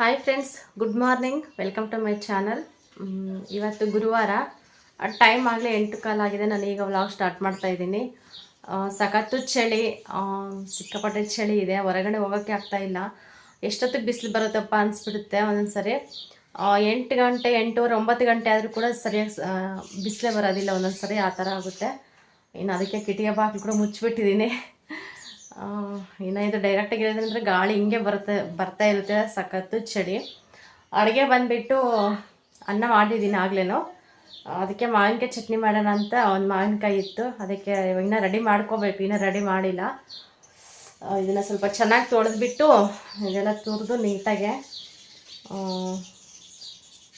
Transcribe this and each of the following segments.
Hi friends good morning welcome to my channel ಇವತ್ತು ಗುರುವಾರ time ಆಗಲೇ ಎಂಟು ಕಾಲಾಗಿದೆ ನಾನು ಈಗ ವ್ಲಾಗ್ ಸ್ಟಾರ್ಟ್ ಮಾಡ್ತಾ ಇದ್ದೀನಿ. ಸಖತ್ತು ಚಳಿ ಸಿಕ್ಕಪಟ್ಟೆ ಚಳಿ ಇದೆ. ಹೊರಗಡೆ ಹೋಗೋಕ್ಕೆ ಆಗ್ತಾ ಇಲ್ಲ. ಎಷ್ಟೊತ್ತಿಗೆ ಬಿಸಿಲು ಬರುತ್ತಪ್ಪ ಅನಿಸ್ಬಿಡುತ್ತೆ ಒಂದೊಂದು ಸರಿ ಆ, ಎಂಟು ಗಂಟೆ ಎಂಟೂವರೆ ಒಂಬತ್ತು ಗಂಟೆ ಆದರೂ ಕೂಡ ಸರಿಯಾಗಿ ಬಿಸಿಲೇ ಬರೋದಿಲ್ಲ ಒಂದೊಂದು ಸರಿ ಆ ಥರ ಆಗುತ್ತೆ. ಇನ್ನು ಅದಕ್ಕೆ ಕಿಟಿಯ ಬಾಗಿಲು ಕೂಡ ಮುಚ್ಚಿಬಿಟ್ಟಿದ್ದೀನಿ. ಇನ್ನು ಇದು ಡೈರೆಕ್ಟಾಗಿ ಇರೋದ್ರಿಂದ ಗಾಳಿ ಹಿಂಗೆ ಬರುತ್ತೆ, ಬರ್ತಾ ಇರುತ್ತೆ ಸಖತ್ತು ಚಳಿ. ಅಡುಗೆ ಬಂದುಬಿಟ್ಟು ಅನ್ನ ಮಾಡಿದ್ದೀನಿ ಆಗ್ಲೇನೋ. ಅದಕ್ಕೆ ಮಾವಿನಕಾಯಿ ಚಟ್ನಿ ಮಾಡೋಣ ಅಂತ ಒಂದು ಮಾವಿನಕಾಯಿ ಇತ್ತು. ಅದಕ್ಕೆ ಇನ್ನೂ ರೆಡಿ ಮಾಡ್ಕೋಬೇಕು. ಇನ್ನೂ ರೆಡಿ ಮಾಡಿಲ್ಲ. ಇದನ್ನು ಸ್ವಲ್ಪ ಚೆನ್ನಾಗಿ ತೊಳೆದ್ಬಿಟ್ಟು ಇದೆಲ್ಲ ತುರಿದು ನೀಟಾಗೆ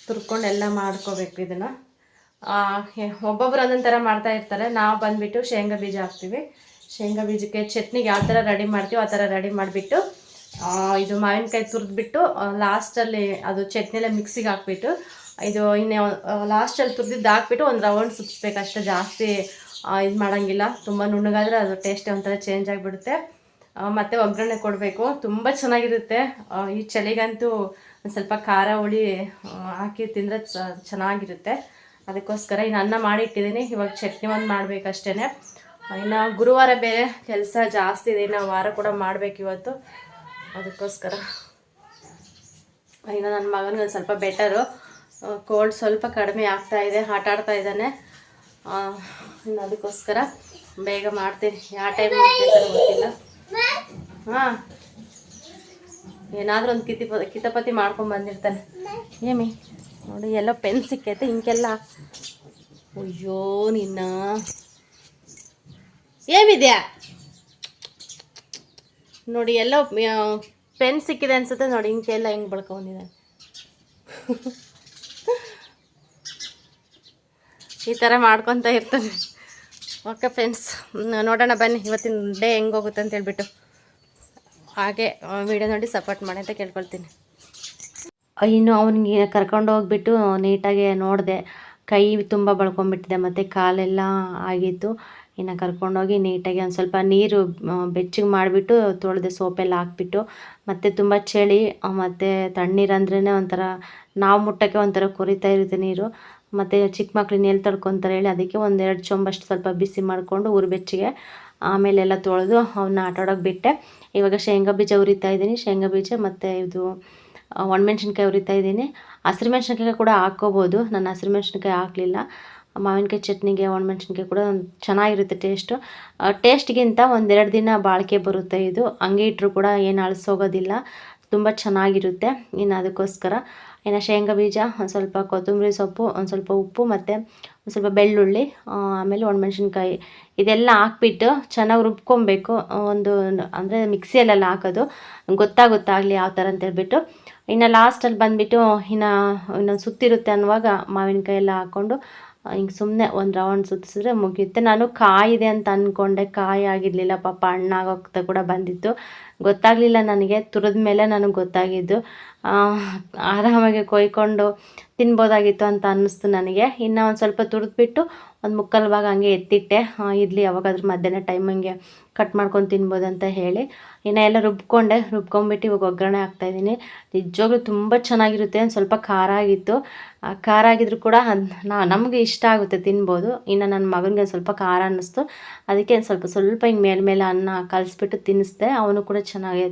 ತುರ್ಕೊಂಡು ಎಲ್ಲ ಮಾಡ್ಕೋಬೇಕು ಇದನ್ನು. ಒಬ್ಬೊಬ್ರು ಒಂದೊಂದು ಥರ ಮಾಡ್ತಾ ಇರ್ತಾರೆ. ನಾವು ಬಂದುಬಿಟ್ಟು ಶೇಂಗಾ ಬೀಜ ಹಾಕ್ತೀವಿ. ಶೇಂಗಾ ಬೀಜಕ್ಕೆ ಚಟ್ನಿಗೆ ಯಾವ ಥರ ರೆಡಿ ಮಾಡ್ತೀವೋ ಆ ಥರ ರೆಡಿ ಮಾಡಿಬಿಟ್ಟು ಇದು ಮಾವಿನಕಾಯಿ ತುರಿದ್ಬಿಟ್ಟು ಲಾಸ್ಟಲ್ಲಿ ಅದು ಚಟ್ನಿಲೆ ಮಿಕ್ಸಿಗೆ ಹಾಕ್ಬಿಟ್ಟು, ಇದು ಇನ್ನೇ ಲಾಸ್ಟಲ್ಲಿ ತುರಿದಿದ್ದು ಹಾಕ್ಬಿಟ್ಟು ಒಂದು ರೌಂಡ್ ಸುತ್ತಿಸ್ಬೇಕು. ಅಷ್ಟೇ ಜಾಸ್ತಿ ಇದು ಮಾಡೋಂಗಿಲ್ಲ. ತುಂಬ ನುಣ್ಣಗಾದರೆ ಅದು ಟೇಸ್ಟೇ ಒಂಥರ ಚೇಂಜ್ ಆಗಿಬಿಡುತ್ತೆ. ಮತ್ತು ಒಗ್ಗರಣೆ ಕೊಡಬೇಕು. ತುಂಬ ಚೆನ್ನಾಗಿರುತ್ತೆ. ಈ ಚಳಿಗಂತೂ ಒಂದು ಸ್ವಲ್ಪ ಖಾರ ಹುಳಿ ಹಾಕಿ ತಿಂದರೆ ಚೆನ್ನಾಗಿರುತ್ತೆ. ಅದಕ್ಕೋಸ್ಕರ ಇನ್ನು ಅನ್ನ ಮಾಡಿಟ್ಟಿದ್ದೀನಿ ಇವಾಗ ಚಟ್ನಿ ಒಂದು ಮಾಡಬೇಕಷ್ಟೇ ಇನ್ನು ಗುರುವಾರ ಬೇರೆ ಕೆಲಸ ಜಾಸ್ತಿ ಇದೆ, ಇನ್ನು ವಾರ ಕೂಡ ಮಾಡಬೇಕು ಇವತ್ತು. ಅದಕ್ಕೋಸ್ಕರ. ಇನ್ನು ನನ್ನ ಮಗನಿಗೆ ಸ್ವಲ್ಪ ಬೆಟರು ಕೋಲ್ಡ್ ಸ್ವಲ್ಪ ಕಡಿಮೆ ಆಗ್ತಾ ಇದೆ ಆಟ ಆಡ್ತಾ ಇದ್ದಾನೆ. ಇನ್ನು ಅದಕ್ಕೋಸ್ಕರ ಬೇಗ ಮಾಡ್ತೀನಿ. ಯಾವ ಟೈಮ್ ಗೊತ್ತಿಲ್ಲ. ಹಾಂ. ಏನಾದರೂ ಒಂದು ಕಿತಿ ಕಿತಪತಿ ಮಾಡ್ಕೊಂಡು ಬಂದಿರ್ತಾನೆ. ಏಮಿ, ನೋಡಿ, ಎಲ್ಲೋ ಪೆನ್ ಸಿಕ್ಕೈತೆ ಹಿಂಗೆಲ್ಲ ಅಯ್ಯೋ, ನಿನ್ನ. ಏನಿದ್ಯಾ? ನೋಡಿ, ಎಲ್ಲೋ ಪೆನ್ ಸಿಕ್ಕಿದೆ ಅನ್ಸುತ್ತೆ ನೋಡಿ ಹಿಂಗೆಲ್ಲ ಹೆಂಗೆ ಬಳ್ಕೊಂಡಿದ್ದಾನೆ ಈ ಥರ ಮಾಡ್ಕೊತ ಇರ್ತಾನೆ. ಓಕೆ ಫ್ರೆಂಡ್ಸ್ ನೋಡೋಣ, ಬನ್ನಿ, ಇವತ್ತಿನ ಡೇ ಹೆಂಗೆ ಹೋಗುತ್ತೆ ಅಂತ ಹೇಳ್ಬಿಟ್ಟು. ಹಾಗೆ ವಿಡಿಯೋ ನೋಡಿ ಸಪೋರ್ಟ್ ಮಾಡಿ ಅಂತ ಕೇಳ್ಕೊಳ್ತೀನಿ. ಇನ್ನು ಅವನಿಗೆ ಕರ್ಕೊಂಡು ಹೋಗ್ಬಿಟ್ಟು ನೀಟಾಗಿ ನೋಡಿದೆ. ಕೈ ತುಂಬ ಬಳ್ಕೊಂಬಿಟ್ಟಿದೆ ಮತ್ತು ಕಾಲೆಲ್ಲ ಆಗಿತ್ತು. ಇನ್ನು ಕರ್ಕೊಂಡೋಗಿ ನೀಟಾಗಿ ಒಂದು ಸ್ವಲ್ಪ ನೀರು ಬೆಚ್ಚಗೆ ಮಾಡಿಬಿಟ್ಟು ತೊಳೆದು ಸೋಪೆಲ್ಲ ಹಾಕ್ಬಿಟ್ಟು ಮತ್ತು ತುಂಬ ಚಳಿ ಮತ್ತು ತಣ್ಣೀರಂದ್ರೇ ಒಂಥರ ನಾವು ಮುಟ್ಟಕ್ಕೆ ಒಂಥರ ಕೊರಿತಾ ಇರುತ್ತೆ ನೀರು. ಮತ್ತು ಚಿಕ್ಕ ಮಕ್ಳನ್ನ ಎಲ್ಲಿ ತಡ್ಕೊತಾರೆ ಹೇಳಿ ಅದಕ್ಕೆ ಒಂದೆರಡು ಚೊಂಬಷ್ಟು ಸ್ವಲ್ಪ ಬಿಸಿ ಮಾಡಿಕೊಂಡು ಊರು ಬೆಚ್ಚಗೆ ಆಮೇಲೆಲ್ಲ ತೊಳೆದು ಅವನ್ನ ಆಟಾಡೋಕೆ ಬಿಟ್ಟೆ. ಇವಾಗ ಶೇಂಗಾ ಬೀಜ ಉರಿತಾ ಇದ್ದೀನಿ. ಶೇಂಗಾ ಬೀಜ ಮತ್ತು ಇದು ಒಣಮೆಣ್ಸಿನ್ಕಾಯಿ ಉರಿತಾ ಇದ್ದೀನಿ. ಹಸಿರು ಮೆಣಸಿನ್ಕಾಯಿ ಕೂಡ ಹಾಕ್ಕೋಬೋದು. ನಾನು ಹಸಿರು ಮೆಣಸಿನ್ಕಾಯಿ ಹಾಕಲಿಲ್ಲ. ಮಾವಿನಕಾಯಿ ಚಟ್ನಿಗೆ ಒಣಮೆಣ್ಸಿನ್ಕಾಯಿ ಕೂಡ ಚೆನ್ನಾಗಿರುತ್ತೆ ಟೇಸ್ಟು ಟೇಸ್ಟ್ಗಿಂತ ಒಂದೆರಡು ದಿನ ಬಾಳಿಕೆ ಬರುತ್ತೆ ಇದು. ಹಂಗೆ ಇಟ್ಟರು ಕೂಡ ಏನು ಅಳಿಸೋಗೋದಿಲ್ಲ. ತುಂಬ ಚೆನ್ನಾಗಿರುತ್ತೆ. ಇನ್ನು ಅದಕ್ಕೋಸ್ಕರ ಇನ್ನು ಶೇಂಗಾ ಬೀಜ, ಒಂದು ಸ್ವಲ್ಪ ಕೊತ್ತಂಬರಿ ಸೊಪ್ಪು, ಒಂದು ಸ್ವಲ್ಪ ಉಪ್ಪು ಮತ್ತು ಒಂದು ಸ್ವಲ್ಪ ಬೆಳ್ಳುಳ್ಳಿ ಆಮೇಲೆ ಒಣಮೆಣ್ಸಿನ್ಕಾಯಿ ಇದೆಲ್ಲ ಹಾಕ್ಬಿಟ್ಟು ಚೆನ್ನಾಗಿ ರುಬ್ಕೊಬೇಕು. ಒಂದು ಅಂದರೆ ಮಿಕ್ಸಿಯಲ್ಲೆಲ್ಲ ಹಾಕೋದು. ಗೊತ್ತಾಗುತ್ತಾಗಲಿ ಯಾವ ಥರ ಅಂತ ಹೇಳ್ಬಿಟ್ಟು. ಇನ್ನು ಲಾಸ್ಟಲ್ಲಿ ಬಂದುಬಿಟ್ಟು ಇನ್ನು ಇನ್ನೊಂದು ಸುತ್ತಿರುತ್ತೆ ಅನ್ನುವಾಗ ಮಾವಿನಕಾಯಿ ಎಲ್ಲ ಹಾಕ್ಕೊಂಡು ಹಿಂಗೆ ಸುಮ್ಮನೆ ಒಂದು ರೌಂಡ್ ಸುತ್ತಿಸಿದ್ರೆ ಮುಗಿಯುತ್ತೆ ನಾನು ಕಾಯಿದೆ ಅಂತ ಅಂದ್ಕೊಂಡೆ ಕಾಯಿ ಆಗಿರಲಿಲ್ಲ. ಪಾಪ ಹಣ್ಣಾಗೋಗ್ತಾ ಕೂಡ ಬಂದಿತ್ತು. ಗೊತ್ತಾಗಲಿಲ್ಲ ನನಗೆ. ತುರಿದ ಮೇಲೆ ನನಗೆ ಗೊತ್ತಾಗಿದ್ದು. ಆರಾಮಾಗಿ ಕೊಯ್ಕೊಂಡು ತಿನ್ಬೋದಾಗಿತ್ತು ಅಂತ ಅನ್ನಿಸ್ತು ನನಗೆ. ಇನ್ನು ಒಂದು ಸ್ವಲ್ಪ ತುರಿದ್ಬಿಟ್ಟು ಒಂದು ಮುಕ್ಕಲ್ ಭಾಗ ಹಂಗೆ ಎತ್ತಿಟ್ಟೆ. ಇರಲಿ, ಯಾವಾಗಾದ್ರೂ ಮಧ್ಯಾಹ್ನ ಟೈಮ್ ಹಂಗೆ. ಕಟ್ ಮಾಡ್ಕೊಂಡು ತಿನ್ಬೋದು ಅಂತ ಹೇಳಿ. ಇನ್ನು ಎಲ್ಲ ರುಬ್ಕೊಂಡೆ ರುಬ್ಕೊಂಬಿಟ್ಟು ಇವಾಗ ಒಗ್ಗರಣೆ ಹಾಕ್ತಾಯಿದ್ದೀನಿ ನಿಜವಾಗ್ಲೂ ತುಂಬ ಚೆನ್ನಾಗಿರುತ್ತೆ, ಒಂದು ಸ್ವಲ್ಪ ಖಾರ ಆಗಿತ್ತು. ಖಾರ ಆಗಿದ್ರು ಕೂಡ ನಾ, ನಮಗೆ ಇಷ್ಟ ಆಗುತ್ತೆ ತಿನ್ಬೋದು. ಇನ್ನು ನನ್ನ ಮಗನಿಗೆ ಸ್ವಲ್ಪ ಖಾರ ಅನ್ನಿಸ್ತು. ಅದಕ್ಕೆ ಸ್ವಲ್ಪ ಸ್ವಲ್ಪ ಹಿಂಗೆ ಮೇಲೆ ಮೇಲೆ ಅನ್ನ ಕಲಿಸ್ಬಿಟ್ಟು ತಿನ್ನಿಸ್ದೆ ಅವನು ಕೂಡ ಚೆನ್ನಾಗಿ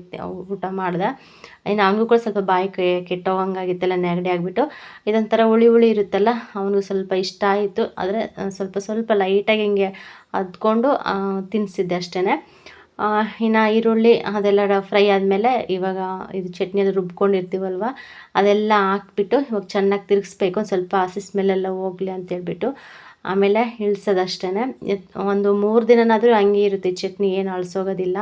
ಊಟ ಮಾಡಿದೆ. ಇನ್ನು ಅವನಿಗೂ ಕೂಡ ಸ್ವಲ್ಪ ಬಾಯಿ ಕೆಟ್ಟೋಗಂಗಾಗಿತ್ತಲ್ಲ, ನೆಗಡಿ ಆಗಿಬಿಟ್ಟು. ಇದೊಂಥರ ಹುಳಿ ಹುಳಿ ಇರುತ್ತಲ್ಲ, ಅವನಿಗೂ ಸ್ವಲ್ಪ ಇಷ್ಟ ಆಯಿತು. ಆದರೆ ಸ್ವಲ್ಪ ಸ್ವಲ್ಪ ಲೈಟಾಗಿ ಹಿಂಗೆ ಅದ್ಕೊಂಡು ತಿನ್ನಿಸಿದ್ದೆ ಅಷ್ಟೇ ಇನ್ನು ಈರುಳ್ಳಿ ಅದೆಲ್ಲ ಫ್ರೈ ಆದಮೇಲೆ ಇವಾಗ ಇದು ಚಟ್ನಿ ಅದು ರುಬ್ಕೊಂಡಿರ್ತೀವಲ್ವ, ಅದೆಲ್ಲ ಹಾಕ್ಬಿಟ್ಟು ಇವಾಗ ಚೆನ್ನಾಗಿ ತಿರುಗಿಸ್ಬೇಕು, ಒಂದು ಸ್ವಲ್ಪ ಹಸಿ ಸ್ಮೆಲ್ಲೆಲ್ಲ ಹೋಗಲಿ ಅಂತೇಳ್ಬಿಟ್ಟು ಆಮೇಲೆ ಇಳಿಸೋದಷ್ಟೇ ಒಂದು ಮೂರು ದಿನನಾದರೂ ಹಂಗೆ ಇರುತ್ತೆ, ಚಟ್ನಿ ಏನು ಅಳಿಸೋಗೋದಿಲ್ಲ.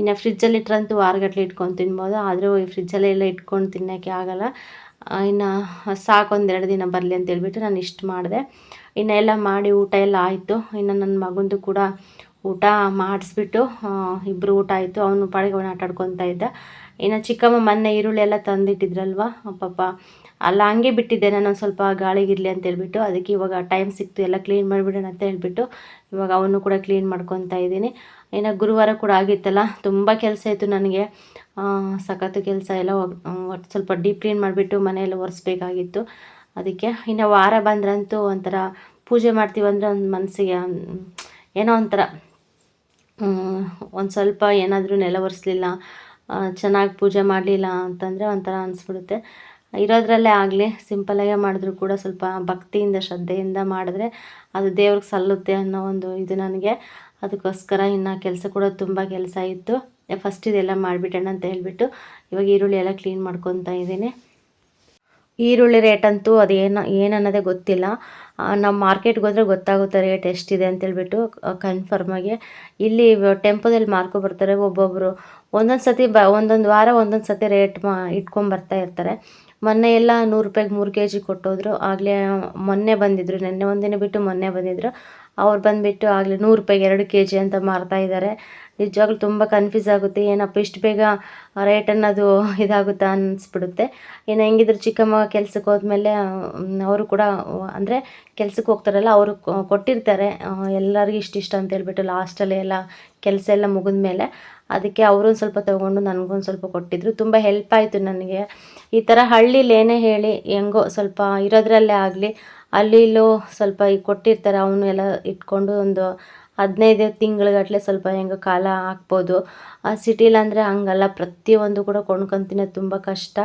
ಇನ್ನು ಫ್ರಿಜ್ಜಲ್ಲಿ ಇಟ್ಟರಂತೂ ವಾರಗಟ್ಟಲೆ ಇಟ್ಕೊಂಡು ತಿನ್ಬೋದು, ಆದರೂ ಈ ಫ್ರಿಜ್ಜಲ್ಲೇ ಎಲ್ಲ ಇಟ್ಕೊಂಡು ತಿನ್ನೋಕ್ಕೆ ಆಗಲ್ಲ. ಇನ್ನು ಸಾಕು ಒಂದೆರಡು ದಿನ ಬರಲಿ ಅಂತ ಹೇಳ್ಬಿಟ್ಟು ನಾನು ಇಷ್ಟು ಮಾಡಿದೆ. ಇನ್ನು ಎಲ್ಲ ಮಾಡಿ ಊಟ ಎಲ್ಲ ಆಯಿತು. ಇನ್ನು ನನ್ನ ಮಗಂದು ಕೂಡ ಊಟ ಮಾಡಿಸ್ಬಿಟ್ಟು ಇಬ್ಬರು ಊಟ ಆಯಿತು. ಅವನು ಪಾಡಿಗೆ ಅವನು ಆಟ ಆಡ್ಕೊತಾ ಇದ್ದ. ಇನ್ನು ಚಿಕ್ಕಮ್ಮ ಮೊನ್ನೆ ಈರುಳ್ಳಿ ಎಲ್ಲ ತಂದಿಟ್ಟಿದ್ರಲ್ವ? ಪಾಪ ಅಲ್ಲ, ಹಂಗೆ ಬಿಟ್ಟಿದ್ದೆ ನಾನು ಸ್ವಲ್ಪ ಗಾಳಿಗಿರಲಿ ಅಂತ ಹೇಳ್ಬಿಟ್ಟು. ಅದಕ್ಕೆ ಇವಾಗ ಟೈಮ್ ಸಿಕ್ತು, ಎಲ್ಲ ಕ್ಲೀನ್ ಮಾಡಿಬಿಡೋಣ ಅಂತ ಹೇಳ್ಬಿಟ್ಟು ಇವಾಗ ಅವನು ಕೂಡ ಕ್ಲೀನ್ ಮಾಡ್ಕೊತಾ ಇದ್ದೀನಿ. ಏನೋ ಗುರುವಾರ ಕೂಡ ಆಗಿತ್ತಲ್ಲ, ತುಂಬ ಕೆಲಸ ಇತ್ತು ನನಗೆ. ಸಖತ್ತು ಕೆಲಸ ಎಲ್ಲ ಸ್ವಲ್ಪ ಡೀಪ್ ಕ್ಲೀನ್ ಮಾಡಿಬಿಟ್ಟು ಮನೆಯಲ್ಲಿ ಒರೆಸ್ಬೇಕಾಗಿತ್ತು. ಅದಕ್ಕೆ ಇನ್ನು ವಾರ ಬಂದ್ರಂತೂ ಒಂಥರ ಪೂಜೆ ಮಾಡ್ತೀವಂದ್ರೆ ಒಂದು ಮನಸ್ಸಿಗೆ ಏನೋ ಒಂಥರ ಒಂದು ಸ್ವಲ್ಪ ಏನಾದರೂ ನೆಲ ಒರೆಸ್ಲಿಲ್ಲ ಚೆನ್ನಾಗಿ ಪೂಜೆ ಮಾಡಲಿಲ್ಲ ಅಂತಂದರೆ ಒಂಥರ ಅನಿಸ್ಬಿಡುತ್ತೆ. ಇರೋದ್ರಲ್ಲೇ ಆಗಲಿ ಸಿಂಪಲಾಗೆ ಮಾಡಿದ್ರು ಕೂಡ ಸ್ವಲ್ಪ ಭಕ್ತಿಯಿಂದ, ಶ್ರದ್ಧೆಯಿಂದ ಮಾಡಿದ್ರೆ ಅದು ದೇವ್ರಿಗೆ ಸಲ್ಲುತ್ತೆ ಅನ್ನೋ ಒಂದು ಇದು ನನಗೆ. ಅದಕ್ಕೋಸ್ಕರ ಇನ್ನು ಕೆಲಸ ಕೂಡ ತುಂಬ ಕೆಲಸ ಇತ್ತು. ಫಸ್ಟ್ ಇದೆಲ್ಲ ಮಾಡಿಬಿಟ್ಟಣ ಅಂತ ಹೇಳಿಬಿಟ್ಟು ಇವಾಗ ಈರುಳ್ಳಿ ಎಲ್ಲ ಕ್ಲೀನ್ ಮಾಡ್ಕೊತಾ ಇದ್ದೀನಿ. ಈರುಳ್ಳಿ ರೇಟ್ ಅಂತೂ ಅದೇನು, ಏನನ್ನೋದೇ ಗೊತ್ತಿಲ್ಲ. ನಮ್ಮ ಮಾರ್ಕೆಟ್ಗೆ ಹೋದ್ರೆ ಗೊತ್ತಾಗುತ್ತೆ ರೇಟ್ ಎಷ್ಟಿದೆ ಅಂತೇಳ್ಬಿಟ್ಟು ಕನ್ಫರ್ಮಾಗಿ ಇಲ್ಲಿ ಟೆಂಪೋದಲ್ಲಿ ಮಾರ್ಕೊ ಬರ್ತಾರೆ ಒಬ್ಬೊಬ್ಬರು ಒಂದೊಂದು ಸತಿ ಬ, ಒಂದೊಂದು ವಾರ ಒಂದೊಂದು ಸತಿ ರೇಟ್ ಮಾ ಇಟ್ಕೊಂಬರ್ತಾ ಇರ್ತಾರೆ. ಮೊನ್ನೆ ಎಲ್ಲ ನೂರು ರೂಪಾಯಿಗೆ ಮೂರು ಕೆ ಜಿ ಕೊಟ್ಟೋದ್ರು. ಆಗಲೇ, ಮೊನ್ನೆ ಬಂದಿದ್ದರು ನೆನ್ನೆ ಒಂದಿನ ಬಿಟ್ಟು ಮೊನ್ನೆ ಬಂದಿದ್ದರು ಅವ್ರು ಬಂದುಬಿಟ್ಟು ಆಗಲೇ ನೂರು ರೂಪಾಯಿಗೆ ಎರಡು ಕೆ ಜಿ ಅಂತ ಮಾರ್ತಾ ಇದ್ದಾರೆ. ನಿಜವಾಗ್ಲೂ ತುಂಬ ಕನ್ಫ್ಯೂಸ್ ಆಗುತ್ತೆ. ಏನಪ್ಪ, ಇಷ್ಟು ಬೇಗ ರೇಟ್ ಅನ್ನೋದು ಇದಾಗುತ್ತಾ ಅನ್ನಿಸ್ಬಿಡುತ್ತೆ ಇನ್ನು ಹೆಂಗಿದ್ರು ಚಿಕ್ಕಮ್ಮ ಕೆಲ್ಸಕ್ಕೆ ಹೋದ್ಮೇಲೆ ಅವರು ಕೂಡ, ಅಂದರೆ ಕೆಲ್ಸಕ್ಕೆ ಹೋಗ್ತಾರಲ್ಲ, ಅವರು ಕೊಟ್ಟಿರ್ತಾರೆ. ಎಲ್ಲರಿಗೂ ಇಷ್ಟಿಷ್ಟ ಅಂತ ಹೇಳ್ಬಿಟ್ಟು ಲಾಸ್ಟಲ್ಲಿ ಎಲ್ಲ ಕೆಲಸ ಎಲ್ಲ ಮುಗಿದ ಮೇಲೆ ಅದಕ್ಕೆ ಅವರು ಸ್ವಲ್ಪ ತೊಗೊಂಡು ನನಗೊಂದು ಸ್ವಲ್ಪ ಕೊಟ್ಟಿದ್ರು. ತುಂಬ ಹೆಲ್ಪ್ ಆಯಿತು ನನಗೆ. ಈ ಥರ ಹಳ್ಳಿಲೇನೇ ಹೇಳಿ, ಹೆಂಗೋ ಸ್ವಲ್ಪ ಇರೋದ್ರಲ್ಲೇ ಆಗಲಿ ಅಲ್ಲಿ ಇಲ್ಲೂ ಸ್ವಲ್ಪ ಈಗ ಕೊಟ್ಟಿರ್ತಾರೆ, ಅವನ್ನೆಲ್ಲ ಇಟ್ಕೊಂಡು ಒಂದು ಹದಿನೈದು ತಿಂಗಳುಗಟ್ಟಲೆ ಸ್ವಲ್ಪ ಹೆಂಗೆ ಕಾಲ ಹಾಕ್ಬೋದು. ಆ ಸಿಟಿಲಂದರೆ ಹಂಗಲ್ಲ, ಪ್ರತಿಯೊಂದು ಕೂಡ ಕೊಂಡ್ಕೊಂತಿನ ತುಂಬ ಕಷ್ಟ.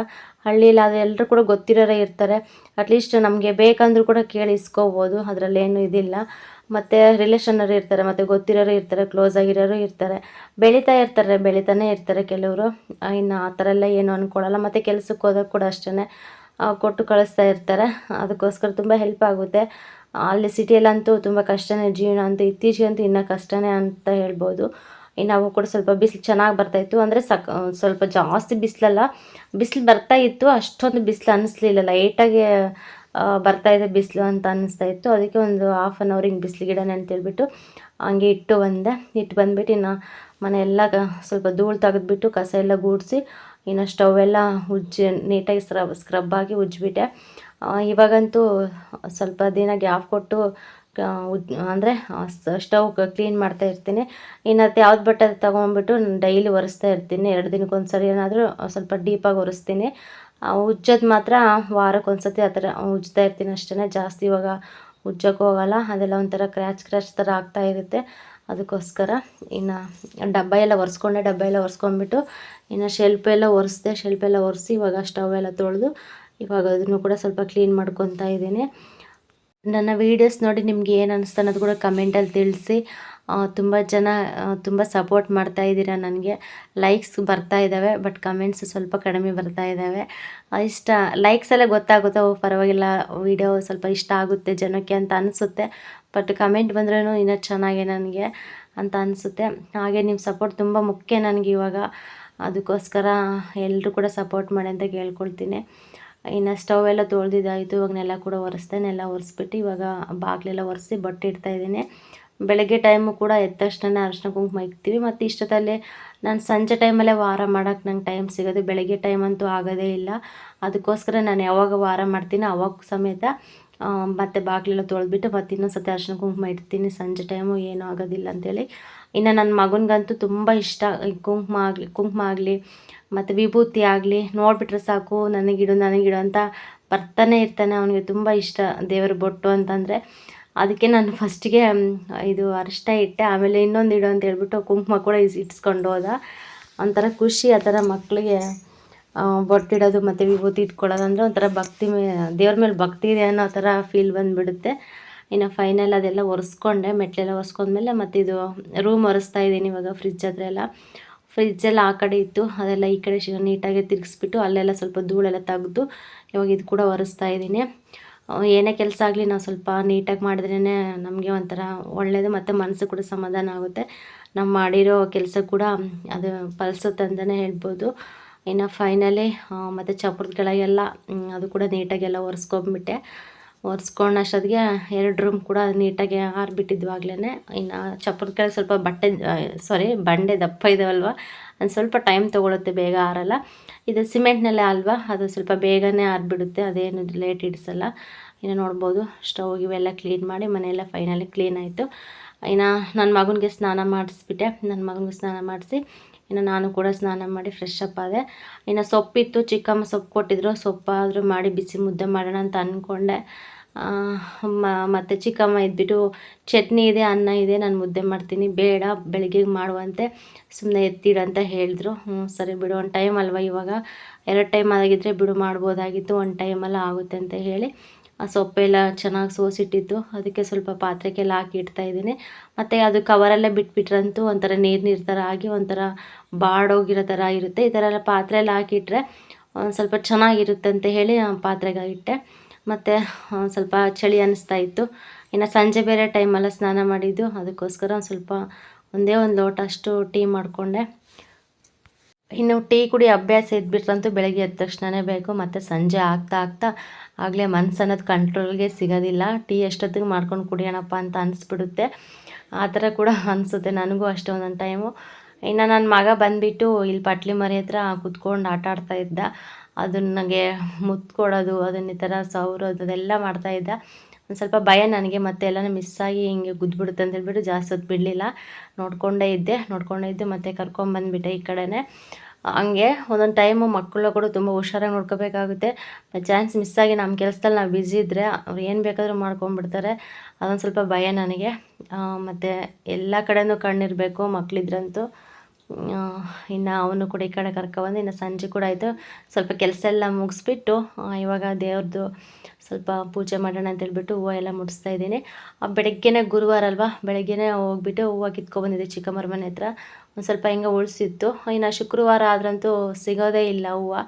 ಹಳ್ಳಿಲಾದರೆ ಎಲ್ಲರೂ ಕೂಡ ಗೊತ್ತಿರೋರೇ ಇರ್ತಾರೆ. ಅಟ್ಲೀಸ್ಟ್ ನಮಗೆ ಬೇಕಂದ್ರೂ ಕೂಡ ಕೇಳಿ ಇಸ್ಕೋಬೋದು ಅದರಲ್ಲೇನು ಇದಿಲ್ಲ. ಮತ್ತು ರಿಲೇಷನ್ನರು ಇರ್ತಾರೆ, ಮತ್ತು ಗೊತ್ತಿರೋರು ಇರ್ತಾರೆ ಕ್ಲೋಸ್ ಆಗಿರೋರು ಇರ್ತಾರೆ. ಬೆಳೀತಾ ಇರ್ತಾರೆ, ಬೆಳೀತಾನೆ ಇರ್ತಾರೆ ಕೆಲವರು. ಇನ್ನು ಆ ಥರ ಎಲ್ಲ ಏನು ಅಂದ್ಕೊಳ್ಳಲ್ಲ ಮತ್ತು ಕೆಲ್ಸಕ್ಕೆ ಹೋದಾಗ ಕೂಡ ಅಷ್ಟೇ ಕೊಟ್ಟು ಕಳಿಸ್ತಾ ಇರ್ತಾರೆ. ಅದಕ್ಕೋಸ್ಕರ ತುಂಬ ಹೆಲ್ಪ್ ಆಗುತ್ತೆ. ಅಲ್ಲಿ ಸಿಟಿಯಲ್ಲಂತೂ ತುಂಬ ಕಷ್ಟನೇ, ಜೀವನ ಅಂತೂ, ಇತ್ತೀಚೆಗಂತೂ ಇನ್ನೂ ಕಷ್ಟನೇ ಅಂತ ಹೇಳ್ಬೋದು. ಇನ್ನು ನಾವು ಕೂಡ ಸ್ವಲ್ಪ ಬಿಸಿಲು ಚೆನ್ನಾಗಿ ಬರ್ತಾಯಿತ್ತು ಅಂದರೆ ಸಕ್, ಸ್ವಲ್ಪ ಜಾಸ್ತಿ ಬಿಸಿಲಲ್ಲ, ಬಿಸಿಲು ಬರ್ತಾ ಇತ್ತು. ಅಷ್ಟೊಂದು ಬಿಸಿಲು ಅನ್ನಿಸ್ಲಿಲ್ಲ ಲೈಟಾಗಿ ಬರ್ತಾಯಿದೆ ಬಿಸಿಲು ಅಂತ ಅನ್ನಿಸ್ತಾ ಇತ್ತು. ಅದಕ್ಕೆ ಒಂದು ಹಾಫ್ ಆನ್ ಅವರ್ ಹಿಂಗೆ ಬಿಸಿಲು ಗಿಡನೇ ಅಂತೇಳ್ಬಿಟ್ಟು ಹಂಗೆ ಇಟ್ಟು ಬಂದೆ. ಇಟ್ಟು ಬಂದ್ಬಿಟ್ಟು ಇನ್ನು ಮನೆಯೆಲ್ಲ ಸ್ವಲ್ಪ ಧೂಳು ತೆಗೆದ್ಬಿಟ್ಟು ಕಸ ಎಲ್ಲ ಗೂಡಿಸಿ ಇನ್ನು ಸ್ಟವ್ ಎಲ್ಲ ಉಜ್ಜಿ ನೀಟಾಗಿ ಸ್ಕ್ರಬ್ ಸ್ಕ್ರಬ್ ಆಗಿ ಉಜ್ಜಿಬಿಟ್ಟೆ. ಇವಾಗಂತೂ ಸ್ವಲ್ಪ ದಿನ ಗ್ಯಾಪ್ ಕೊಟ್ಟು ಉಜ್, ಅಂದರೆ ಸ್ಟವ್ ಕ್ಲೀನ್ ಮಾಡ್ತಾ ಇರ್ತೀನಿ. ಇನ್ನು ಅದು ಯಾವ್ದು ಬಟ್ಟೆ ತೊಗೊಂಬಿಟ್ಟು ಡೈಲಿ ಒರೆಸ್ತಾ ಇರ್ತೀನಿ. ಎರಡು ದಿನಕ್ಕೆ ಸರಿ ಏನಾದರೂ ಸ್ವಲ್ಪ ಡೀಪಾಗಿ ಒರೆಸ್ತೀನಿ. ಉಜ್ಜೋದು ಮಾತ್ರ ವಾರಕ್ಕೆ ಒಂದು ಸತಿ ಆ ಥರ ಉಜ್ತಾ ಇರ್ತೀನಿ ಅಷ್ಟೇ ಜಾಸ್ತಿ ಇವಾಗ ಉಜ್ಜಕ್ಕೆ ಹೋಗಲ್ಲ ಅದೆಲ್ಲ ಒಂಥರ ಕ್ರ್ಯಾಚ್ ಕ್ರ್ಯಾಚ್ ಥರ ಆಗ್ತಾ ಇರುತ್ತೆ. ಅದಕ್ಕೋಸ್ಕರ ಇನ್ನು ಡಬ್ಬ ಎಲ್ಲ ಒರೆಸ್ಕೊಂಡೆ ಡಬ್ಬ ಎಲ್ಲ ಒರೆಸ್ಕೊಂಡ್ಬಿಟ್ಟು ಇನ್ನು ಶೆಲ್ಪ್ ಎಲ್ಲ ಒರೆಸ್ದೆ ಶೆಲ್ಪ್ ಎಲ್ಲ ಒರೆಸಿ ಇವಾಗ ಸ್ಟವ್ ಎಲ್ಲ ತೊಳೆದು ಇವಾಗ ಅದನ್ನು ಕೂಡ ಸ್ವಲ್ಪ ಕ್ಲೀನ್ ಮಾಡ್ಕೊತಾ ಇದ್ದೀನಿ. ನನ್ನ ವೀಡಿಯೋಸ್ ನೋಡಿ ನಿಮ್ಗೆ ಏನು ಅನಿಸ್ತು ಅನ್ನೋದು ಕೂಡ ಕಮೆಂಟಲ್ಲಿ ತಿಳಿಸಿ. ತುಂಬ ಜನ ತುಂಬ ಸಪೋರ್ಟ್ ಮಾಡ್ತಾ ಇದ್ದೀರಾ ನನಗೆ. ಲೈಕ್ಸ್ ಬರ್ತಾ ಇದ್ದಾವೆ ಬಟ್ ಕಮೆಂಟ್ಸ್ ಸ್ವಲ್ಪ ಕಡಿಮೆ ಬರ್ತಾ ಇದ್ದಾವೆ ಇಷ್ಟ ಲೈಕ್ಸ್ ಎಲ್ಲ ಗೊತ್ತಾಗುತ್ತೆ ಪರವಾಗಿಲ್ಲ ವೀಡಿಯೋ ಸ್ವಲ್ಪ ಇಷ್ಟ ಆಗುತ್ತೆ ಜನಕ್ಕೆ ಅಂತ ಅನಿಸುತ್ತೆ. ಬಟ್ ಕಮೆಂಟ್ ಬಂದ್ರೂ ಇನ್ನೂ ಚೆನ್ನಾಗೆ ನನಗೆ ಅಂತ ಅನಿಸುತ್ತೆ. ಹಾಗೆ ನಿಮ್ಮ ಸಪೋರ್ಟ್ ತುಂಬ ಮುಖ್ಯ ನನಗೆ ಇವಾಗ. ಅದಕ್ಕೋಸ್ಕರ ಎಲ್ಲರೂ ಕೂಡ ಸಪೋರ್ಟ್ ಮಾಡಿ ಅಂತ ಕೇಳ್ಕೊಳ್ತೀನಿ. ಇನ್ನು ಸ್ಟವ್ ಎಲ್ಲ ತೊಳೆದಿದ್ದಾಯಿತು ಇವಾಗ ನೆಲ ಕೂಡ ಒರೆಸ್ದೆ ನೆಲ ಒರೆಸ್ಬಿಟ್ಟು ಇವಾಗ ಬಾಗಿಲೆಲ್ಲ ಒರೆಸಿ ಬಟ್ಟೆ ಇಡ್ತಾಯಿದ್ದೀನಿ ಬೆಳಗ್ಗೆ ಟೈಮು ಕೂಡ ಎದ್ದ ತಕ್ಷಣ ಅರಿಶಿನ ಕುಂಕುಮ ಇಕ್ತೀವಿ. ಮತ್ತು ಇಷ್ಟದಲ್ಲಿ ನಾನು ಸಂಜೆ ಟೈಮಲ್ಲೇ ವಾರ ಮಾಡೋಕ್ಕೆ ನಂಗೆ ಟೈಮ್ ಸಿಗೋದು. ಬೆಳಗ್ಗೆ ಟೈಮ್ ಅಂತೂ ಆಗೋದೇ ಇಲ್ಲ. ಅದಕ್ಕೋಸ್ಕರ ನಾನು ಯಾವಾಗ ವಾರ ಮಾಡ್ತೀನಿ ಅವಾಗ ಸಮೇತ ಮತ್ತು ಬಾಗಿಲೆಲ್ಲ ತೊಳೆದ್ಬಿಟ್ಟು ಮತ್ತೆ ಇನ್ನೊಂದು ಸತಿ ಅರ್ಶನ ಕುಂಕುಮ ಇಡ್ತೀನಿ. ಸಂಜೆ ಟೈಮು ಏನೂ ಆಗೋದಿಲ್ಲ ಅಂತೇಳಿ. ಇನ್ನು ನನ್ನ ಮಗನಿಗಂತೂ ತುಂಬ ಇಷ್ಟ. ಕುಂಕುಮ ಆಗಲಿ ಕುಂಕುಮ ಆಗಲಿ, ಮತ್ತು ವಿಭೂತಿ ಆಗಲಿ, ನೋಡಿಬಿಟ್ರೆ ಸಾಕು. ನನಗಿಡು ನನಗಿಡು ಅಂತ ಬರ್ತಾನೆ ಇರ್ತಾನೆ. ಅವನಿಗೆ ತುಂಬ ಇಷ್ಟ ದೇವರ ಬೊಟ್ಟು ಅಂತಂದರೆ. ಅದಕ್ಕೆ ನಾನು ಫಸ್ಟಿಗೆ ಇದು ಅರಿಷ್ಟ ಇಟ್ಟೆ. ಆಮೇಲೆ ಇನ್ನೊಂದು ಇಡು ಅಂತ ಹೇಳ್ಬಿಟ್ಟು ಕುಂಕುಮ ಕೂಡ ಇಸ್, ಇಟ್ಸ್ಕೊಂಡು ಹೋದ. ಒಂಥರ ಖುಷಿ, ಆ ಥರ ಮಕ್ಕಳಿಗೆ ಬೊಟ್ಟಿಡೋದು ಮತ್ತು ವಿಭೂತಿ ಇಟ್ಕೊಳ್ಳೋದು ಅಂದರೆ ಒಂಥರ ಭಕ್ತಿ ಮೇ ದೇವ್ರ ಮೇಲೆ ಭಕ್ತಿ ಇದೆ ಅನ್ನೋ ಥರ ಫೀಲ್ ಬಂದುಬಿಡುತ್ತೆ. ಇನ್ನು ಫೈನಲ್ ಅದೆಲ್ಲ ಒರೆಸ್ಕೊಂಡೆ ಮೆಟ್ಲೆಲ್ಲ ಒರೆಸ್ಕೊಂಡ್ಮೇಲೆ ಮತ್ತು ಇದು ರೂಮ್ ಒರೆಸ್ತಾ ಇದ್ದೀನಿ ಇವಾಗ ಫ್ರಿಜ್ ಹತ್ರ ಎಲ್ಲ. ಫ್ರಿಜ್ಜೆಲ್ಲ ಆ ಕಡೆ ಇತ್ತು, ಅದೆಲ್ಲ ಈ ಕಡೆ ನೀಟಾಗಿ ತಿರುಗಿಸ್ಬಿಟ್ಟು ಅಲ್ಲೆಲ್ಲ ಸ್ವಲ್ಪ ಧೂಳೆಲ್ಲ ತೆಗೆದು ಇವಾಗ ಇದು ಕೂಡ ಒರೆಸ್ತಾ ಇದ್ದೀನಿ. ಏನೇ ಕೆಲಸ ಆಗಲಿ ನಾವು ಸ್ವಲ್ಪ ನೀಟಾಗಿ ಮಾಡಿದ್ರೇ ನಮಗೆ ಒಂಥರ ಒಳ್ಳೆಯದು ಮತ್ತು ಮನಸ್ಸು ಕೂಡ ಸಮಾಧಾನ ಆಗುತ್ತೆ. ನಾವು ಮಾಡಿರೋ ಕೆಲಸ ಕೂಡ ಅದು ಫಲಿಸುತ್ತೆ ಅಂತಲೇ ಹೇಳ್ಬೋದು. ಇನ್ನು ಫೈನಲಿ ಮತ್ತು ಚಪ್ರದ ಅದು ಕೂಡ ನೀಟಾಗೆಲ್ಲ ಒರೆಸ್ಕೊಂಬಿಟ್ಟೆ. ಒರೆಸ್ಕೊಂಡು ಅಷ್ಟೊತ್ತಿಗೆ ಎರಡು ರೂಮ್ ಕೂಡ ನೀಟಾಗಿ ಆರಿಬಿಟ್ಟಿದ್ವು ಆಗಲೇ ಇನ್ನು ಚಪ್ಪರದ ಕೆಳಗೆ ಸ್ವಲ್ಪ ಬಟ್ಟೆ ಸಾರಿ ಬಂಡೆ ದಪ್ಪ ಇದಾವಲ್ವ? ಅದು ಸ್ವಲ್ಪ ಟೈಮ್ ತೊಗೊಳುತ್ತೆ ಬೇಗ ಆರಲ್ಲ. ಇದು ಸಿಮೆಂಟ್ನಲ್ಲೇ ಅಲ್ವಾ? ಅದು ಸ್ವಲ್ಪ ಬೇಗನೆ ಆರಿಬಿಡುತ್ತೆ, ಅದೇನು ಲೇಟ್ ಇಡಿಸಲ್ಲ. ಇನ್ನು ನೋಡ್ಬೋದು ಸ್ಟವ್ ಇವೆಲ್ಲ ಕ್ಲೀನ್ ಮಾಡಿ ಮನೆಯೆಲ್ಲ ಫೈನಲಿ ಕ್ಲೀನ್ ಆಯಿತು. ಇನ್ನು ನನ್ನ ಮಗನಿಗೆ ಸ್ನಾನ ಮಾಡಿಸ್ಬಿಟ್ಟೆ. ನನ್ನ ಮಗನಿಗೆ ಸ್ನಾನ ಮಾಡಿಸಿ ಇನ್ನು ನಾನು ಕೂಡ ಸ್ನಾನ ಮಾಡಿ ಫ್ರೆಶ್ ಅಪ್ ಆದೆ. ಇನ್ನು ಸೊಪ್ಪಿತ್ತು, ಚಿಕ್ಕಮ್ಮ ಸೊಪ್ಪು ಕೊಟ್ಟಿದ್ರು. ಸೊಪ್ಪಾದರೂ ಮಾಡಿ ಬಿಸಿ ಮುದ್ದೆ ಮಾಡೋಣ ಅಂತ ಅಂದ್ಕೊಂಡೆ ಮತ್ತು ಚಿಕ್ಕಮ್ಮ ಇದ್ಬಿಟ್ಟು ಚಟ್ನಿ ಇದೆ, ಅನ್ನ ಇದೆ, ನಾನು ಮುದ್ದೆ ಮಾಡ್ತೀನಿ. ಬೇಡ ಬೆಳಿಗ್ಗೆಗೆ ಮಾಡುವಂತೆ ಸುಮ್ಮನೆ ಎತ್ತಿಡು ಅಂತ ಹೇಳಿದ್ರು. ಹ್ಞೂ ಸರಿ ಬಿಡು, ಒಂದು ಟೈಮ್ ಅಲ್ವಾ ಇವಾಗ? ಎರಡು ಟೈಮ್ ಆಗಿದ್ದರೆ ಬಿಡು, ಮಾಡ್ಬೋದಾಗಿತ್ತು, ಒಂದು ಟೈಮಲ್ಲಿ ಆಗುತ್ತೆ ಅಂತ ಹೇಳಿ. ಆ ಸೊಪ್ಪೆಲ್ಲ ಚೆನ್ನಾಗಿ ಸೋಸಿಟ್ಟಿತ್ತು ಅದಕ್ಕೆ ಸ್ವಲ್ಪ ಪಾತ್ರೆಗೆಲ್ಲ ಹಾಕಿ ಇಡ್ತಾ ಇದ್ದೀನಿ. ಮತ್ತು ಅದು ಕವರಲ್ಲೇ ಬಿಟ್ಬಿಟ್ರಂತೂ ಒಂಥರ ನೀರು ನೀರು ಥರ ಆಗಿ ಒಂಥರ ಬಾಡೋಗಿರೋ ಥರ ಇರುತ್ತೆ. ಈ ಥರ ಎಲ್ಲ ಪಾತ್ರೆ ಎಲ್ಲ ಹಾಕಿಟ್ರೆ ಒಂದು ಸ್ವಲ್ಪ ಚೆನ್ನಾಗಿರುತ್ತೆ ಅಂತ ಹೇಳಿ ಪಾತ್ರೆಗೆ ಇಟ್ಟೆ. ಮತ್ತು ಸ್ವಲ್ಪ ಚಳಿ ಅನ್ನಿಸ್ತಾ ಇತ್ತು. ಇನ್ನು ಸಂಜೆ ಬೇರೆ ಟೈಮಲ್ಲ ಸ್ನಾನ ಮಾಡಿದ್ದು. ಅದಕ್ಕೋಸ್ಕರ ಸ್ವಲ್ಪ ಒಂದೇ ಒಂದು ಲೋಟ ಅಷ್ಟು ಟೀ ಮಾಡಿಕೊಂಡೆ. ಇನ್ನು ಟೀ ಕುಡಿ ಅಭ್ಯಾಸ ಇದ್ಬಿಟ್ರಂತೂ ಬೆಳಗ್ಗೆ ಎದ್ದ ತಕ್ಷಣವೇ ಬೇಕು, ಮತ್ತು ಸಂಜೆ ಆಗ್ತಾ ಆಗ್ತಾ ಆಗಲೇ ಮನ್ಸು ಅನ್ನೋದು ಕಂಟ್ರೋಲ್ಗೆ ಸಿಗೋದಿಲ್ಲ. ಟೀ ಎಷ್ಟೊತ್ತಿಗೆ ಮಾಡ್ಕೊಂಡು ಕುಡಿಯೋಣಪ್ಪ ಅಂತ ಅನಿಸ್ಬಿಡುತ್ತೆ. ಆ ಥರ ಕೂಡ ಅನಿಸುತ್ತೆ ನನಗೂ ಅಷ್ಟೇ ಒಂದೊಂದು ಟೈಮು ಇನ್ನು ನನ್ನ ಮಗ ಬಂದುಬಿಟ್ಟು ಇಲ್ಲಿ ಪಟ್ಲಿ ಮರಿ ಹತ್ರ ಕುತ್ಕೊಂಡು ಆಟ ಆಡ್ತಾ ಇದ್ದ. ಅದನ್ನ ನನಗೆ ಮುತ್ತು ಅದನ್ನ ಈ ಥರ ಸವರೋದು ಅದೆಲ್ಲ ಮಾಡ್ತಾಯಿದ್ದ ಒಂದು ಸ್ವಲ್ಪ ಭಯ ನನಗೆ, ಮತ್ತೆ ಎಲ್ಲನೂ ಮಿಸ್ ಆಗಿ ಹಿಂಗೆ ಗುದ್ಬಿಡುತ್ತೆ ಅಂತ ಹೇಳ್ಬಿಟ್ಟು ಜಾಸ್ತಿ ಹೊತ್ತು ಬಿಡಲಿಲ್ಲ. ನೋಡ್ಕೊಂಡೇ ಇದ್ದೆ ನೋಡ್ಕೊಂಡೇ ಇದ್ದೆ, ಮತ್ತೆ ಕರ್ಕೊಂಬಂದುಬಿಟ್ಟೆ ಈ ಕಡೆನೇ. ಹಂಗೆ ಒಂದೊಂದು ಟೈಮು ಮಕ್ಕಳು ಕೂಡ ತುಂಬ ಹುಷಾರಾಗಿ ನೋಡ್ಕೋಬೇಕಾಗುತ್ತೆ. ಚಾನ್ಸ್ ಮಿಸ್ ಆಗಿ ನಮ್ಮ ಕೆಲಸದಲ್ಲಿ ನಾವು ಬ್ಯುಸಿ ಇದ್ದರೆ ಅವ್ರು ಏನು ಬೇಕಾದರೂ ಮಾಡ್ಕೊಂಡ್ಬಿಡ್ತಾರೆ. ಅದೊಂದು ಸ್ವಲ್ಪ ಭಯ ನನಗೆ. ಮತ್ತು ಎಲ್ಲ ಕಡೆಯೂ ಕಣ್ಣಿರಬೇಕು ಮಕ್ಕಳಿದ್ರಂತೂ ಇನ್ನು ಅವನು ಕೂಡ ಈ ಕಡೆ ಕರ್ಕೊಬಂದು ಇನ್ನು ಸಂಜೆ ಕೂಡ ಆಯಿತು. ಸ್ವಲ್ಪ ಕೆಲಸ ಎಲ್ಲ ಮುಗಿಸ್ಬಿಟ್ಟು ಇವಾಗ ದೇವ್ರದ್ದು ಸ್ವಲ್ಪ ಪೂಜೆ ಮಾಡೋಣ ಅಂತ ಹೇಳ್ಬಿಟ್ಟು ಹೂವು ಎಲ್ಲ ಮುಡಿಸ್ತಾ ಇದ್ದೀನಿ. ಬೆಳಗ್ಗೆನೇ ಗುರುವಾರ ಅಲ್ವಾ? ಬೆಳಗ್ಗೆನೇ ಹೋಗ್ಬಿಟ್ಟು ಹೂವು ಕಿತ್ಕೊಬಂದಿದ್ದೆ ಚಿಕ್ಕಮ್ಮರ ಮನೆ ಹತ್ರ. ಒಂದು ಸ್ವಲ್ಪ ಹಿಂಗೆ ಉಳಿಸಿತ್ತು. ಇನ್ನು ಶುಕ್ರವಾರ ಆದ್ರಂತೂ ಸಿಗೋದೇ ಇಲ್ಲ ಹೂವು.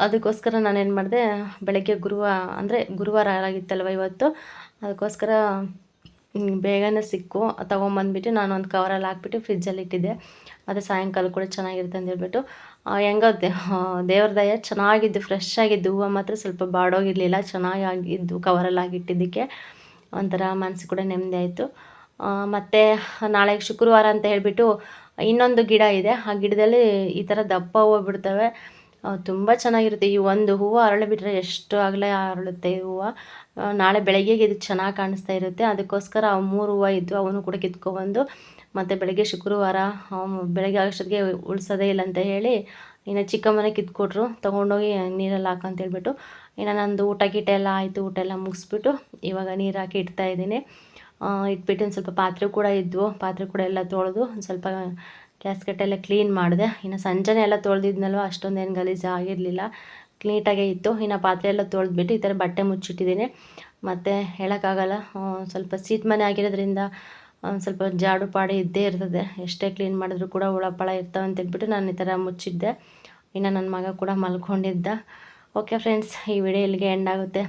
ಅದಕ್ಕೋಸ್ಕರ ನಾನೇನು ಮಾಡಿದೆ, ಬೆಳಗ್ಗೆ ಗುರುವ, ಅಂದರೆ ಗುರುವಾರ ಆಗಿತ್ತಲ್ವ ಇವತ್ತು, ಅದಕ್ಕೋಸ್ಕರ ಬೇಗನೆ ಸಿಕ್ಕು. ತೊಗೊಂಬಂದ್ಬಿಟ್ಟು ನಾನು ಒಂದು ಕವರಲ್ಲಿ ಹಾಕ್ಬಿಟ್ಟು ಫ್ರಿಜ್ಜಲ್ಲಿ ಇಟ್ಟಿದ್ದೆ. ಮತ್ತು ಸಾಯಂಕಾಲ ಕೂಡ ಚೆನ್ನಾಗಿರುತ್ತೆ ಅಂತ ಹೇಳ್ಬಿಟ್ಟು. ಹೆಂಗೋ ದೇವ್ರ ದಯ ಚೆನ್ನಾಗಿದ್ದು ಫ್ರೆಶ್ ಆಗಿದ್ದು, ಹೂವು ಮಾತ್ರ ಸ್ವಲ್ಪ ಬಾಡೋಗಿರಲಿಲ್ಲ, ಚೆನ್ನಾಗಿ ಆಗಿದ್ದು ಕವರಲ್ಲಿ ಆಗಿಟ್ಟಿದ್ದಕ್ಕೆ ಒಂಥರ ಮನಸ್ಸು ಕೂಡ ನೆಮ್ಮದಿ ಆಯಿತು. ಮತ್ತು ನಾಳೆ ಶುಕ್ರವಾರ ಅಂತ ಹೇಳಿಬಿಟ್ಟು ಇನ್ನೊಂದು ಗಿಡ ಇದೆ. ಆ ಗಿಡದಲ್ಲಿ ಈ ಥರ ದಪ್ಪ ಹೂವು ಬಿಡ್ತವೆ. ತುಂಬ ಚೆನ್ನಾಗಿರುತ್ತೆ. ಈ ಒಂದು ಹೂವು ಅರಳಿ ಬಿಟ್ಟರೆ ಎಷ್ಟು ಆಗಲೇ ಅರಳುತ್ತೆ ಈ ಹೂವು. ನಾಳೆ ಬೆಳಗ್ಗೆಗೆ ಇದು ಚೆನ್ನಾಗಿ ಕಾಣಿಸ್ತಾ ಇರುತ್ತೆ. ಅದಕ್ಕೋಸ್ಕರ ಅವು ಮೂರು ಹೂವು ಇದ್ದು ಅವನು ಕೂಡ ಕಿತ್ಕೊಬಂದು ಮತ್ತು ಬೆಳಗ್ಗೆ ಶುಕ್ರವಾರ ಬೆಳಗ್ಗೆ ಅಷ್ಟೊತ್ತಿಗೆ ಉಳಿಸೋದೇ ಇಲ್ಲ ಅಂತ ಹೇಳಿ ಇನ್ನು ಚಿಕ್ಕಮ್ಮನೆ ಕಿತ್ಕೊಟ್ರು. ತೊಗೊಂಡೋಗಿ ನೀರಲ್ಲಿ ಹೇಳ್ಬಿಟ್ಟು ಇನ್ನು ನಂದು ಊಟ ಗೀಟ ಎಲ್ಲ ಆಯಿತು, ಊಟ ಎಲ್ಲ ಮುಗಿಸ್ಬಿಟ್ಟು ಇವಾಗ ನೀರು ಹಾಕಿ ಇಡ್ತಾ ಇದ್ದೀನಿ. ಇಟ್ಬಿಟ್ಟು ಒಂದು ಸ್ವಲ್ಪ ಪಾತ್ರೆ ಕೂಡ ಇದ್ವು. ಪಾತ್ರೆ ಕೂಡ ಎಲ್ಲ ತೊಳೆದು ಒಂದು ಸ್ವಲ್ಪ ಗ್ಯಾಸ್ಕೆಟೆಲ್ಲ ಕ್ಲೀನ್ ಮಾಡಿದೆ. ಇನ್ನು ಸಂಜೆನೆ ಎಲ್ಲ ತೊಳೆದಿದ್ನಲ್ವ, ಅಷ್ಟೊಂದೇನು ಗಲೀಜು ಆಗಿರಲಿಲ್ಲ. ನೀಟಾಗೇ ಇತ್ತು. ಇನ್ನು ಪಾತ್ರೆ ಎಲ್ಲ ತೊಳೆದ್ಬಿಟ್ಟು ಈ ಥರ ಬಟ್ಟೆ ಮುಚ್ಚಿಟ್ಟಿದ್ದೀನಿ. ಮತ್ತು ಹೇಳೋಕ್ಕಾಗಲ್ಲ ಸ್ವಲ್ಪ ಸೀಟ್ ಮನೆ ಆಗಿರೋದ್ರಿಂದ ಸ್ವಲ್ಪ ಜಾಡು ಪಾಡಿ ಇದ್ದೇ ಇರ್ತದೆ. ಎಷ್ಟೇ ಕ್ಲೀನ್ ಮಾಡಿದ್ರು ಕೂಡ ಹುಳಪಳ ಇರ್ತಾವೆ ಅಂತ ಹೇಳ್ಬಿಟ್ಟು ನಾನು ಈ ಥರ ಮುಚ್ಚಿದ್ದೆ. ಇನ್ನು ನನ್ನ ಮಗ ಕೂಡ ಮಲ್ಕೊಂಡಿದ್ದ. ಓಕೆ ಫ್ರೆಂಡ್ಸ್, ಈ ವಿಡಿಯೋ ಇಲ್ಲಿಗೆ ಎಂಡ್ ಆಗುತ್ತೆ.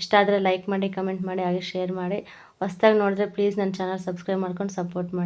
ಇಷ್ಟ ಆದರೆ ಲೈಕ್ ಮಾಡಿ, ಕಮೆಂಟ್ ಮಾಡಿ, ಹಾಗೆ ಶೇರ್ ಮಾಡಿ. ಹೊಸ್ದಾಗಿ ನೋಡಿದ್ರೆ ಪ್ಲೀಸ್ ನನ್ನ ಚಾನಲ್ ಸಬ್ಸ್ಕ್ರೈಬ್ ಮಾಡ್ಕೊಂಡು ಸಪೋರ್ಟ್ ಮಾಡಿ.